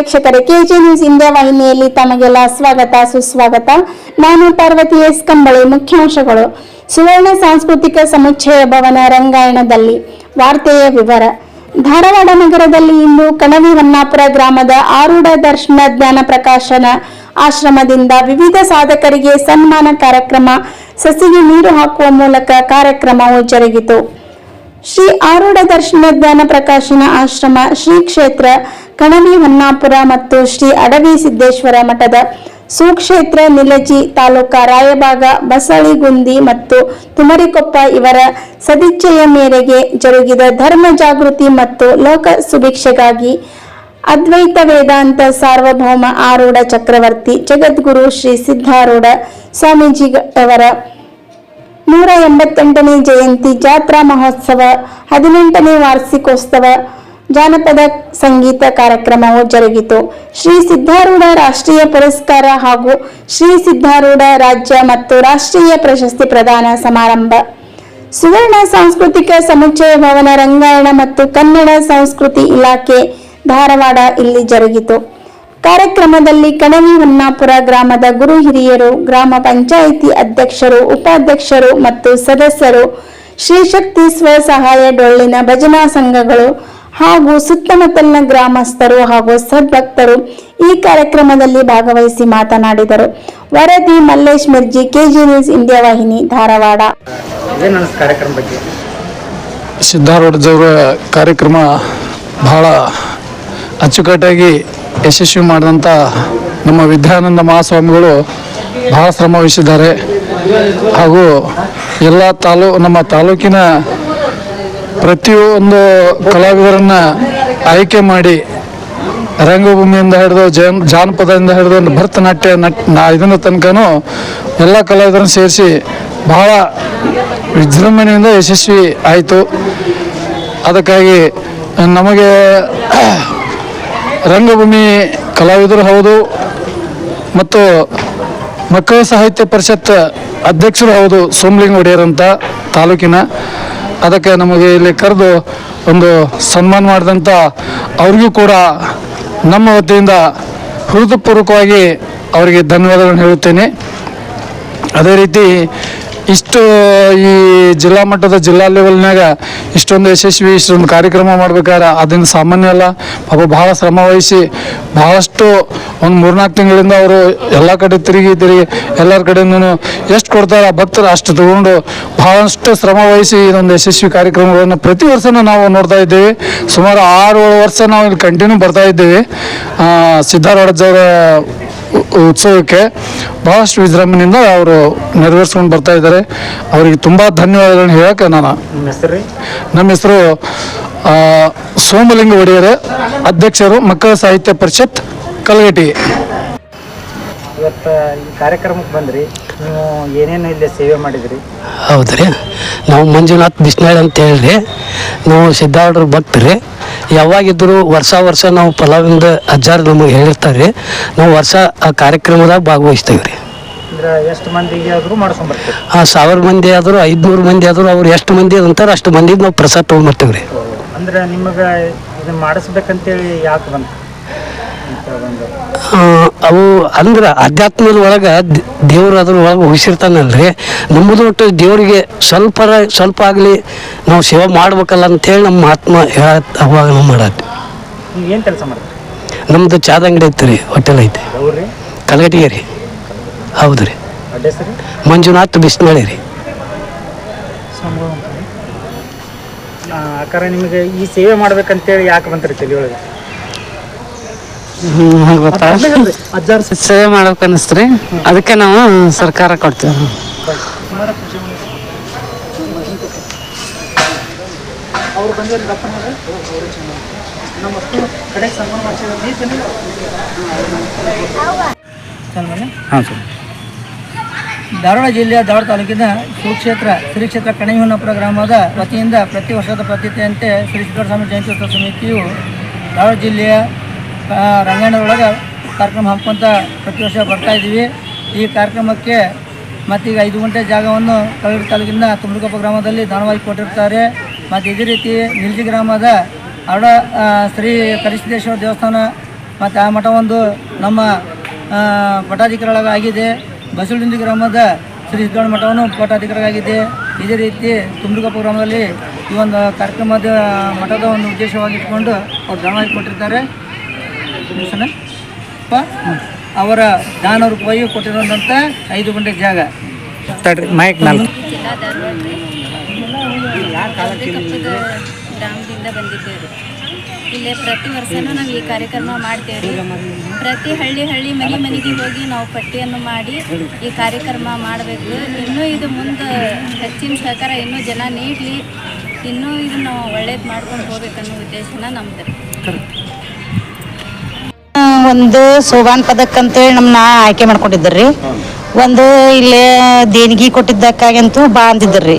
ವೀಕ್ಷಕರೇ KG news India ವಾಹಿನಿಯಲ್ಲಿ ತಮಗೆಲ್ಲ ಸ್ವಾಗತ, ಸುಸ್ವಾಗತ. ನಾನು ಪಾರ್ವತಿ ಎಸ್. ಕಂಬಳಿ, ಮುಖ್ಯಾಂಶಗಳು. ಸುವರ್ಣ ಸಾಂಸ್ಕೃತಿಕ ಸಮುಚ್ಚಯ ಭವನ ರಂಗಾಯಣದಲ್ಲಿ ವಾರ್ತೆಯ ವಿವರ. ಧಾರವಾಡ ನಗರದಲ್ಲಿ ಇಂದು ಕಣವಿ ಹೊನ್ನಾಪುರ ಗ್ರಾಮದ ಆರೂಢ ದರ್ಶನ ಜ್ಞಾನ ಪ್ರಕಾಶನ ಆಶ್ರಮದಿಂದ ವಿವಿಧ ಸಾಧಕರಿಗೆ ಸನ್ಮಾನ ಕಾರ್ಯಕ್ರಮ, ಸಸಿಗೆ ನೀರು ಹಾಕುವ ಮೂಲಕ ಕಾರ್ಯಕ್ರಮವು ಜರುಗಿತು. ಶ್ರೀ ಆರೂಢ ದರ್ಶನ ಜ್ಞಾನ ಪ್ರಕಾಶನ ಆಶ್ರಮ ಶ್ರೀ ಕ್ಷೇತ್ರ ಕಣವಿ ಹೊನ್ನಾಪುರ ಮತ್ತು ಶ್ರೀ ಅಡವಿ ಸಿದ್ದೇಶ್ವರ ಮಠದ ಸುಕ್ಷೇತ್ರ ನಿಲಜಿ ತಾಲೂಕಾ ರಾಯಬಾಗ ಬಸಳಿಗುಂದಿ ಮತ್ತು ತುಮರಿಕೊಪ್ಪ ಇವರ ಸದಿಚ್ಛೆಯ ಮೇರೆಗೆ ಜರುಗಿದ ಧರ್ಮ ಜಾಗೃತಿ ಮತ್ತು ಲೋಕ ಸುಭಿಕ್ಷೆಗಾಗಿ ಅದ್ವೈತ ವೇದಾಂತ ಸಾರ್ವಭೌಮ ಆರೂಢ ಚಕ್ರವರ್ತಿ ಜಗದ್ಗುರು ಶ್ರೀ ಸಿದ್ಧಾರೂಢ ಸ್ವಾಮೀಜಿಯವರ ನೂರ ಎಂಬತ್ತೆಂಟನೇ ಜಯಂತಿ ಜಾತ್ರಾ ಮಹೋತ್ಸವ, ಹದಿನೆಂಟನೇ ವಾರ್ಷಿಕೋತ್ಸವ ಜಾನಪದ ಸಂಗೀತ ಕಾರ್ಯಕ್ರಮವು ಜರುಗಿತು. ಶ್ರೀ ಸಿದ್ಧಾರೂಢ ರಾಷ್ಟ್ರೀಯ ಪುರಸ್ಕಾರ ಹಾಗೂ ಶ್ರೀ ಸಿದ್ಧಾರೂಢ ರಾಜ್ಯ ಮತ್ತು ರಾಷ್ಟ್ರೀಯ ಪ್ರಶಸ್ತಿ ಪ್ರದಾನ ಸಮಾರಂಭ. ಸುವರ್ಣ ಸಾಂಸ್ಕೃತಿಕ ಸಮುಚ್ಚಯ ಭವನ ರಂಗಾಯಣ ಮತ್ತು ಕನ್ನಡ ಸಂಸ್ಕೃತಿ ಇಲಾಖೆ ಧಾರವಾಡ ಇಲ್ಲಿ ಜರುಗಿತು. ಕಾರ್ಯಕ್ರಮದಲ್ಲಿ ಕಣವಿ ಹೊನ್ನಾಪುರ ಗ್ರಾಮದ ಗುರು ಹಿರಿಯರು, ಗ್ರಾಮ ಪಂಚಾಯಿತಿ ಅಧ್ಯಕ್ಷರು, ಉಪಾಧ್ಯಕ್ಷರು ಮತ್ತು ಸದಸ್ಯರು ಶ್ರೀಶಕ್ತಿ ಸ್ವಸಹಾಯ ಡೊಳ್ಳಿನ ಭಜನಾ ಸಂಘಗಳು ಹಾಗೂ ಸುತ್ತಮುತ್ತಲಿನ ಗ್ರಾಮಸ್ಥರು ಹಾಗೂ ಸದ್ಭಕ್ತರು ಈ ಕಾರ್ಯಕ್ರಮದಲ್ಲಿ ಭಾಗವಹಿಸಿ ಮಾತನಾಡಿದರು. ವರದಿ Mallesh Mirji K G news India ವಾಹಿನಿ ಧಾರವಾಡ. ಕಾರ್ಯಕ್ರಮ ಸಿದ್ಧಾರೂಢದವರ ಕಾರ್ಯಕ್ರಮ ಬಹಳ ಅಚ್ಚುಕಟ್ಟಾಗಿ ಯಶಸ್ವಿ ಮಾಡಿದಂಥ ನಮ್ಮ ವಿದ್ಯಾನಂದ ಮಹಾಸ್ವಾಮಿಗಳು ಬಹಳ ಶ್ರಮವಹಿಸಿದ್ದಾರೆ. ಹಾಗೂ ಎಲ್ಲ ತಾಲೂ ನಮ್ಮ ತಾಲೂಕಿನ ಪ್ರತಿಯೊಂದು ಕಲಾವಿದರನ್ನ ಆಯ್ಕೆ ಮಾಡಿ ರಂಗಭೂಮಿಯಿಂದ ಹಿಡಿದು ಜನ್ ಜಾನಪದದಿಂದ ಹಿಡಿದು ಒಂದು ಭರತನಾಟ್ಯ ನಟ್ ಇದನ್ನ ತನಕನೂ ಎಲ್ಲ ಕಲಾವಿದರನ್ನು ಸೇರಿಸಿ ಬಹಳ ವಿಜೃಂಭಣೆಯಿಂದ ಯಶಸ್ವಿ ಆಯಿತು. ಅದಕ್ಕಾಗಿ ನಮಗೆ ರಂಗಭೂಮಿ ಕಲಾವಿದರು ಹೌದು ಮತ್ತು ಮಕ್ಕಳ ಸಾಹಿತ್ಯ ಪರಿಷತ್ ಅಧ್ಯಕ್ಷರು ಹೌದು ಸೋಮಲಿಂಗ ಒಡೆಯರ್ ಅಂತ ತಾಲೂಕಿನ ಅದಕ್ಕೆ ನಮಗೆ ಇಲ್ಲಿ ಕರೆದು ಒಂದು ಸನ್ಮಾನ ಮಾಡಿದಂಥ ಅವ್ರಿಗೂ ಕೂಡ ನಮ್ಮ ವತಿಯಿಂದ ಹೃದಯಪೂರ್ವಕವಾಗಿ ಅವರಿಗೆ ಧನ್ಯವಾದಗಳನ್ನು ಹೇಳುತ್ತೇನೆ. ಅದೇ ರೀತಿ ಇಷ್ಟು ಈ ಜಿಲ್ಲಾ ಮಟ್ಟದ ಜಿಲ್ಲಾ ಲೆವೆಲ್ನಾಗ ಇಷ್ಟೊಂದು ಯಶಸ್ವಿ ಇಷ್ಟೊಂದು ಕಾರ್ಯಕ್ರಮ ಮಾಡ್ಬೇಕಾದ್ರೆ ಅದನ್ನು ಸಾಮಾನ್ಯ ಅಲ್ಲ, ಪಾಪ ಬಹಳ ಶ್ರಮ ವಹಿಸಿ ಬಹಳಷ್ಟು ಒಂದು ಮೂರ್ನಾಲ್ಕು ತಿಂಗಳಿಂದ ಅವರು ಎಲ್ಲ ಕಡೆ ತಿರುಗಿ ತಿರುಗಿ ಎಲ್ಲರ ಕಡೆಯಿಂದನೂ ಎಷ್ಟು ಕೊಡ್ತಾರೆ ಆ ಭಕ್ತರು ಅಷ್ಟು ತಗೊಂಡು ಬಹಳಷ್ಟು ಶ್ರಮ ವಹಿಸಿ ಇದೊಂದು ಯಶಸ್ವಿ ಕಾರ್ಯಕ್ರಮಗಳನ್ನು ಪ್ರತಿ ವರ್ಷನೂ ನಾವು ನೋಡ್ತಾ ಇದ್ದೇವೆ. ಸುಮಾರು ಆರು ಏಳು ವರ್ಷ ನಾವು ಇಲ್ಲಿ ಕಂಟಿನ್ಯೂ ಬರ್ತಾ ಇದ್ದೇವೆ. ಉ- ಉತ್ಸವಕ್ಕೆ ಬಹಳಷ್ಟು ವಿಜೃಂಭಣೆಯಿಂದ ಅವರು ನೆರವೇರಿಸ್ಕೊಂಡು ಬರ್ತಾ ಇದ್ದಾರೆ. ಅವರಿಗೆ ತುಂಬ ಧನ್ಯವಾದಗಳನ್ನು ಹೇಳಕ್ಕೆ ನಾನು ನಿಮ್ಮ ಹೆಸರು ನಮ್ಮ ಹೆಸರು ಆ, ಸೋಮಲಿಂಗ ಒಡೆಯರ್ ಅಧ್ಯಕ್ಷರು ಮಕ್ಕಳ ಸಾಹಿತ್ಯ ಪರಿಷತ್ ಕಲಗಟಿ ಇವತ್ತು ಈ ಕಾರ್ಯಕ್ರಮಕ್ಕೆ ಬಂದ್ರಿ. ನೀವು ಏನೇನು ಇಲ್ಲಿ ಸೇವೆ ಮಾಡಿದ್ರಿ? ಹೌದ್ರಿ. ನಾವು ಮಂಜುನಾಥ್ ಬಿಸ್ನಾಳ್ ಅಂತ ಹೇಳ್ರಿ. ನಾವು ಸಿದ್ಧಾರ್ಡ್ರ ಭಕ್ತರಿ. ಯಾವಾಗಿದ್ರು ವರ್ಷ ವರ್ಷ ನಾವು ಪಲಾವಿಂದ ಅಜ್ಜಾರ್ ನಮಗೆ ಹೇಳಿರ್ತಾರೆ ನಾವು ವರ್ಷ ಆ ಕಾರ್ಯಕ್ರಮದಾಗ ಭಾಗವಹಿಸ್ತೇವೆ ರೀ ಅಂದ್ರೆ ಎಷ್ಟು ಮಂದಿಗೆ ಆದರೂ ಆ ಸಾವಿರ ಮಂದಿ ಆದರೂ ಐದುನೂರು ಮಂದಿ ಆದರೂ ಅವ್ರು ಎಷ್ಟು ಮಂದಿ ಅಂತಾರೆ ಅಷ್ಟು ಮಂದಿಗೆ ನಾವು ಪ್ರಸಾದ ತೊಗೊಂಬರ್ತೀವಿ ರೀ ಅಂದ್ರೆ ನಿಮಗೆ ಇದನ್ನ ಮಾಡಿಸ್ಬೇಕಂತೇಳಿ ಯಾಕೆ ಬಂತು? ಅವು ಅಂದ್ರೆ ಅಧ್ಯಾತ್ಮದ ಒಳಗೆ ದೇವ್ರು ಅದ್ರ ಒಳಗೆ ಉಳಿಸಿರ್ತಾನಲ್ರಿ ನಮ್ಮದು ಒಟ್ಟು ದೇವರಿಗೆ ಸ್ವಲ್ಪ ಸ್ವಲ್ಪ ಆಗಲಿ ನಾವು ಸೇವೆ ಮಾಡ್ಬೇಕಲ್ಲ ಅಂತೇಳಿ ನಮ್ಮ ಆತ್ಮ ಯಾವಾಗನ ಅವಾಗ ನಾವು ಮಾಡತ್ತಿ ಏನು ಕೆಲಸ ಮಾಡ್ತೀರಿ? ನಮ್ದು ಚಾದ ಅಂಗಡಿ ಐತೆ ರೀ ಹೋಟೆಲ್ ಐತೆ. ಕಲಗಟ್ಟಿಗೆ ಕಲಗಟಿಗೆ ರೀ. ಹೌದು ರೀ. ಮಂಜುನಾಥ್ ಬಿಸ್ನಳ್ಳಿ ರೀ. ಅಕ್ಕಾರ ನಿಮಗೆ ಈ ಸೇವೆ ಮಾಡ್ಬೇಕಂತೇಳಿ ಯಾಕೆ ಬಂತ್ರಿ ತಲೆಯೊಳಗೆ ಗೊತ್ತಾ? ಅಜ್ಜಾರ್ ಸೇವೆ ಮಾಡ್ಬೇಕು ಅನಿಸ್ತ್ರಿ. ಅದಕ್ಕೆ ನಾವು ಸರ್ಕಾರ ಕೊಡ್ತೇವೆ. ಅವ್ರು ಬಂದಿರೋ ನಮ್ಮಷ್ಟು ಕಡೆ ಸನ್ಮಾನ? ಹಾಂ ಸರ್. ಧಾರವಾಡ ಜಿಲ್ಲೆಯ ಧಾರವಾಡ ತಾಲೂಕಿನ ಸುಕ್ಷೇತ್ರ ಶ್ರೀ ಕ್ಷೇತ್ರ ಕಣಿಹೊನ್ನಪುರ ಗ್ರಾಮದ ವತಿಯಿಂದ ಪ್ರತಿ ವರ್ಷದ ಪ್ರತಿಯಂತೆ ಶ್ರೀ ಸಿದ್ದರಾಮ ಜಯಂತ್ಯೋತ್ಸವ ಸಮಿತಿಯು ಧಾರವಾಡ ಜಿಲ್ಲೆಯ ರಂಗಾಯಣದೊಳಗೆ ಕಾರ್ಯಕ್ರಮ ಹಮ್ಮಿಕೊಂತ ಪ್ರತಿ ವರ್ಷ ಬರ್ತಾ ಇದ್ದೀವಿ. ಈ ಕಾರ್ಯಕ್ರಮಕ್ಕೆ ಮತ್ತೀಗ ಐದು ಗಂಟೆ ಜಾಗವನ್ನು ಕಳೂರು ತಾಲೂಕಿನ ತುಮಕೊಪ್ಪ ಗ್ರಾಮದಲ್ಲಿ ದಾನವಾಗಿ ಕೊಟ್ಟಿರ್ತಾರೆ. ಮತ್ತು ಇದೇ ರೀತಿ ನಿಲ್ಜಿ ಗ್ರಾಮದ ಅಡ ಶ್ರೀ ಕರಿಸಿದ್ದೇಶ್ವರ ದೇವಸ್ಥಾನ ಮತ್ತು ಆ ಮಠ ಒಂದು ನಮ್ಮ ಆ, ಬಸವಲಿಂಗ ಗ್ರಾಮದ ಶ್ರೀ ಸಿದ್ದಣ್ಣ ಮಠವನ್ನು ಪಟ್ಟಾಧಿಕಾರಿಯಾಗಿದೆ ಇದೇ ರೀತಿ ತುಂಬಿಕೊಪ್ಪ ಗ್ರಾಮದಲ್ಲಿ ಈ ಒಂದು ಕಾರ್ಯಕ್ರಮದ ಮಠದ ಒಂದು ಉದ್ದೇಶವಾಗಿಟ್ಕೊಂಡು ಅವ್ರು ದಾನ ಕೊಟ್ಟಿರ್ತಾರೆ ಅವರ ದಾನ ರೂಪಾಯಿ ಕೊಟ್ಟಿರುವಂಥ ಐದು ಗಂಟೆ ಜಾಗ. ತಡ್ರಿ ಮೈಕ್ ಜಿಲ್ಲಾ ಧಾರವಾಡ ಗ್ರಾಮದಿಂದ ಬಂದಿದ್ದೇವೆ. ಇಲ್ಲೇ ಪ್ರತಿ ವರ್ಷನೂ ನಾವು ಈ ಕಾರ್ಯಕ್ರಮ ಮಾಡ್ತೇವೆ ರೀ. ಪ್ರತಿ ಹಳ್ಳಿ ಹಳ್ಳಿ ಮನೆ ಮನೆಗೆ ಹೋಗಿ ನಾವು ಪಟ್ಟಿಯನ್ನು ಮಾಡಿ ಈ ಕಾರ್ಯಕ್ರಮ ಮಾಡಬೇಕು. ಇನ್ನೂ ಇದು ಮುಂದೆ ಹೆಚ್ಚಿನ ಸಹಕಾರ ಇನ್ನೂ ಜನ ನೀಡಲಿ. ಇನ್ನೂ ಇದನ್ನು ಒಳ್ಳೇದು ಮಾಡ್ಕೊಂಡು ಹೋಗ್ಬೇಕನ್ನೋ ಉದ್ದೇಶನ ನಮ್ದು ಒಂದು ಸೋಬಾನ್ ಪದಕ್ ಅಂತೇಳಿ ನಮ್ಮನ್ನ ಆಯ್ಕೆ ಮಾಡ್ಕೊಂಡಿದ್ದರ್ರಿ ಒಂದು ಇಲ್ಲೇ ದೇಣಿಗೆ ಕೊಟ್ಟಿದ್ದಕ್ಕಾಗಂತೂ ಬಾ ಅಂತಿದ್ದರ್ರಿ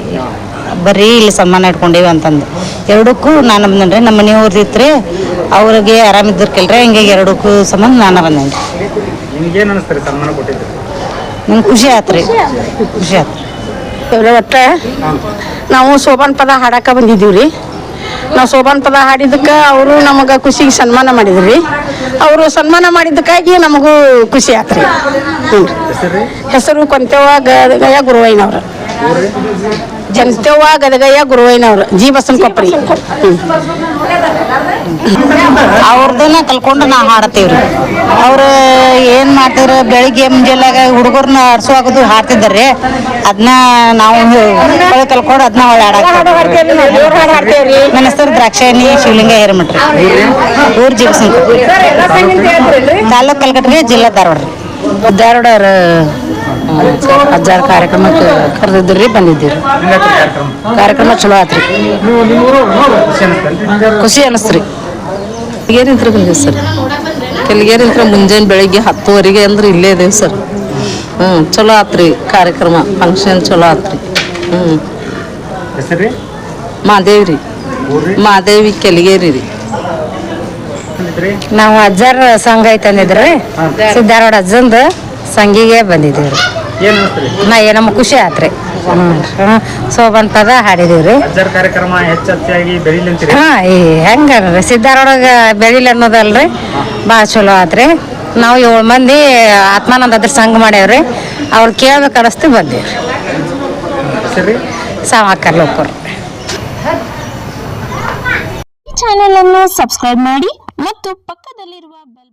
ಬರ್ರಿ ಇಲ್ಲಿ ಸನ್ಮಾನ ಇಟ್ಕೊಂಡೇವಿ ಅಂತಂದು. ಎರಡಕ್ಕೂ ನಾನು ಬಂದನ್ರಿ ನಮ್ಮ ಮನೆಯವ್ರದ್ದು ಇತ್ತು ಅವ್ರಿಗೆ ಆರಾಮಿದ್ದಿರ್ಕಿಲ್ರಿ ಹಿಂಗಾಗಿ ಎರಡಕ್ಕೂ ಸಂಬಂಧ ನಾನು ಬಂದೇನ್ರಿ. ನಿಮ್ಗೇನು ಅನಿಸ್ತಾರೆ ಸನ್ಮಾನ ಕೊಟ್ಟಿದ್ದು? ನಂಗೆ ಖುಷಿ ಆತ್ರಿ ಖುಷಿ ಆಯ್ತು ಒಟ್ಟು ನಾವು ಸೋಬಾನ್ ಪದ ಹಾಡಕ ಬಂದಿದ್ದೀವಿ ರೀ ನಾವು ಸೋಬಾನ್ ಪದ ಹಾಡಿದ್ದಕ್ಕೆ ಅವರು ನಮಗೆ ಖುಷಿಗೆ ಸನ್ಮಾನ ಮಾಡಿದ್ರಿ. ಅವರು ಸನ್ಮಾನ ಮಾಡಿದ್ದಕ್ಕಾಗಿ ನಮಗೂ ಖುಷಿ ಆತ್ರಿ. ಹ್ಞೂ ಹೆಸರು ಕೊಂತೆವ್ವ ಗದಗಯ್ಯ ಗುರುವಯ್ಯನವ್ರು. ಜಂತೆವ್ವ ಗದಗಯ್ಯ ಗುರುವಯ್ಯನವ್ರು ಜಿ ಬಸನ್ ಕೊಪ್ಪರಿ. ಅವ್ರದನ್ನ ಕಲ್ಕೊಂಡು ನಾವು ಹಾಡತ್ತೀವ್ರಿ ಅವ್ರು ಏನು ಮಾಡ್ತಿದ್ರು ಬೆಳಿಗ್ಗೆ ಮುಂಜಾನೆಗ ಹುಡುಗರನ್ನ ಆಡ್ಸುವಾಗದು ಹಾಡ್ತಿದ್ದಾರೆ ಅದನ್ನ ನಾವು ಹೊಳ್ ಕಲ್ಕೊಂಡು ಅದನ್ನ ಹೊಳೆ ಹಾಡಾಕ್ತೀವಿ ನನ್ನ ಹೆಸರು ದ್ರಾಕ್ಷಾಯಣಿ ಶಿವಲಿಂಗ ಹೇರಮಠ್ರಿ ಊರ್ ಜಿಬ್ಸನ್ ತಾಲೂಕ್ ಕಲ್ಕಟ್ಗೆ ಜಿಲ್ಲಾ ಧಾರವಾಡ ಧಾರವಾಡ ಅಜ್ಜಾರ ಕಾರ್ಯಕ್ರಮಕ್ಕೆ ಕರೆದಿದ್ರಿ ಬಂದಿದ್ದೀರಿ. ಕಾರ್ಯಕ್ರಮ ಚಲೋ ಆತ್ರಿ. ಖುಷಿ ಅನಿಸ್ತ್ರಿ. ಕೆಲ್ಗೇರಿಂತ್ರ ಬಂದೀವಿ ಸರ್? ಅಂತ ಮುಂಜಾನೆ ಬೆಳಿಗ್ಗೆ ಹತ್ತುವರೆಗೆ ಅಂದ್ರೆ ಇಲ್ಲೇ ಇದೇವೆ ಸರ್. ಹ್ಞೂ ಚಲೋ ಆತ್ರಿ ಕಾರ್ಯಕ್ರಮ ಫಂಕ್ಷನ್ ಚಲೋ ಆತ್ರಿ. ಹ್ಞೂ ಮಾದೇವಿ ರೀ. ಮಾದೇವಿ ಕೆಲ್ಗೇರಿ ರೀ. ನಾವು ಅಜ್ಜಾರ ಸಂಘ ಐತಂದಿದ್ರಿ ಸಿದ್ದಾರವಾಡ ಅಜ್ಜಂದ. ಸಂಘಿಗೆ ಬಂದಿದ್ದೀವಿ ಏನು ಅನಿಸ್ತಾರೆ ನಾ ನಮ್ಮ ಖುಷಿ ಆತ್ರಿ. ಹ್ಞೂ ಸೋಬನ್ ಪದ ಹಾಡಿದೀವ್ರಿ. ಅಜ್ಜರ ಕಾರ್ಯಕ್ರಮ ಹೆಚ್ಚೆಚ್ಚಾಗಿ ಬೆಳಿಲಿ ಅಂತೀರಿ? ಹಾ ಈ ಹೆಂಗ ಸಿದ್ಧಾರೊಳಗ ಬೆಳಿಲಿ ಅನ್ನೋದಲ್ರಿ? ಭಾಳ ಚಲೋ ಆತ್ರಿ. ನಾವು ಏಳು ಮಂದಿ ಆತ್ಮಾನಂದ ಅದ್ರ ಸಂಘ ಮಾಡ್ಯಾವ್ರಿ. ಅವ್ರು ಕೇಳ್ಬೇಕು ಬಂದೀವಿ ಬಂದೀವ್ರಿ. ರೀ ಸಾಮಾಕರ್ ಲೋಕರು. ಚಾನೆಲ್ ಅನ್ನು ಸಬ್ಸ್ಕ್ರೈಬ್ ಮಾಡಿ ಮತ್ತು ಪಕ್ಕದಲ್ಲಿರುವ ಬೆಲ್